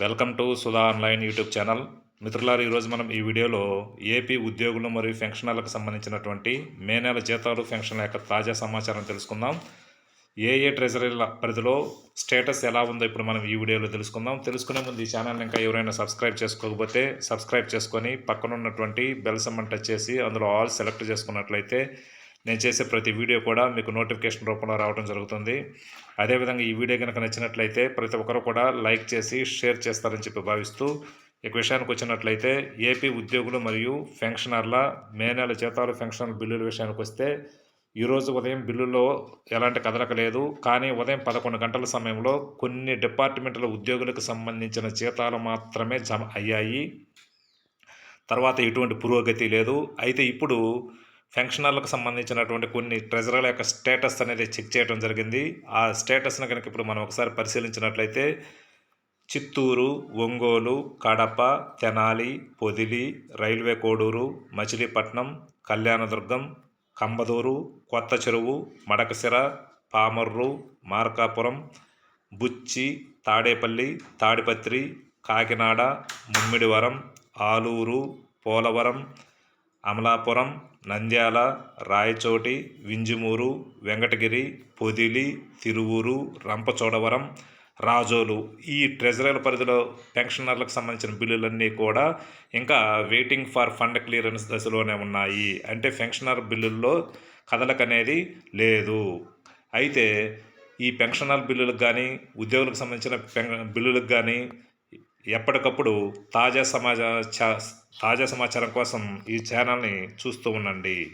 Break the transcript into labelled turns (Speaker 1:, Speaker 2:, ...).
Speaker 1: Welcome to Sudha online YouTube channel. మిత్రులారు ఈరోజు మనం ఈ వీడియోలో ఏపీ ఉద్యోగులు మరియు ఫెన్షనర్లకు సంబంధించినటువంటి మే నెల జీతాలు ఫెన్షన్ల యొక్క తాజా సమాచారం తెలుసుకుందాం. ఏ ఏ ట్రెజరీల పరిధిలో స్టేటస్ ఎలా ఉందో ఇప్పుడు మనం ఈ వీడియోలో తెలుసుకుందాం. తెలుసుకునే ముందు ఈ ఛానల్ ఇంకా ఎవరైనా సబ్స్క్రైబ్ చేసుకోకపోతే సబ్స్క్రైబ్ చేసుకొని పక్కన ఉన్నటువంటి బెల్ సమ్మన్ టచ్ చేసి అందులో ఆల్ సెలెక్ట్ చేసుకున్నట్లయితే నేను చేసే ప్రతి వీడియో కూడా మీకు నోటిఫికేషన్ రూపంలో రావడం జరుగుతుంది. అదేవిధంగా ఈ వీడియో కనుక నచ్చినట్లయితే ప్రతి ఒక్కరు కూడా లైక్ చేసి షేర్ చేస్తారని చెప్పి భావిస్తూ ఇక విషయానికి వచ్చినట్లయితే ఏపీ ఉద్యోగులు మరియు పెన్షనర్ల మే నెల జీతాలు పెన్షన్ బిల్లుల విషయానికి వస్తే ఈరోజు ఉదయం బిల్లులో ఎలాంటి కదలక లేదు. కానీ ఉదయం పదకొండు గంటల సమయంలో కొన్ని డిపార్ట్మెంట్ల ఉద్యోగులకు సంబంధించిన జీతాలు మాత్రమే జమ అయ్యాయి. తర్వాత ఎటువంటి పురోగతి లేదు. అయితే ఇప్పుడు పెన్షనర్లకు సంబంధించినటువంటి కొన్ని ట్రెజరీల యొక్క స్టేటస్ అనేది చెక్ చేయడం జరిగింది. ఆ స్టేటస్ని కనుక ఇప్పుడు మనం ఒకసారి పరిశీలించినట్లయితే చిత్తూరు ఒంగోలు కడప తెనాలి పొదిలి రైల్వే కోడూరు మచిలీపట్నం కళ్యాణదుర్గం కంబదూరు కొత్త చెరువు మడకసిర పామర్రు మార్కాపురం బుచ్చి తాడేపల్లి తాడిపత్రి కాకినాడ ముమ్మిడివరం ఆలూరు పోలవరం అమలాపురం నంద్యాల రాయచోటి వింజమూరు వెంకటగిరి పొదిలి తిరువూరు రంపచోడవరం రాజోలు. ఈ ట్రెజరీల పరిధిలో పెన్షనర్లకు సంబంధించిన బిల్లులన్నీ కూడా ఇంకా వెయిటింగ్ ఫర్ ఫండ్ క్లియరెన్స్ దశలోనే ఉన్నాయి. అంటే పెన్షనర్ బిల్లుల్లో కదలక అనేది లేదు. అయితే ఈ పెన్షనర్ బిల్లులకు కానీ ఉద్యోగులకు సంబంధించిన పెన్ బిల్లులకు కానీ ఎప్పటికప్పుడు తాజా సమాచార తాజా సమాచారం కోసం ఈ ఛానల్ని చూస్తూ ఉండండి.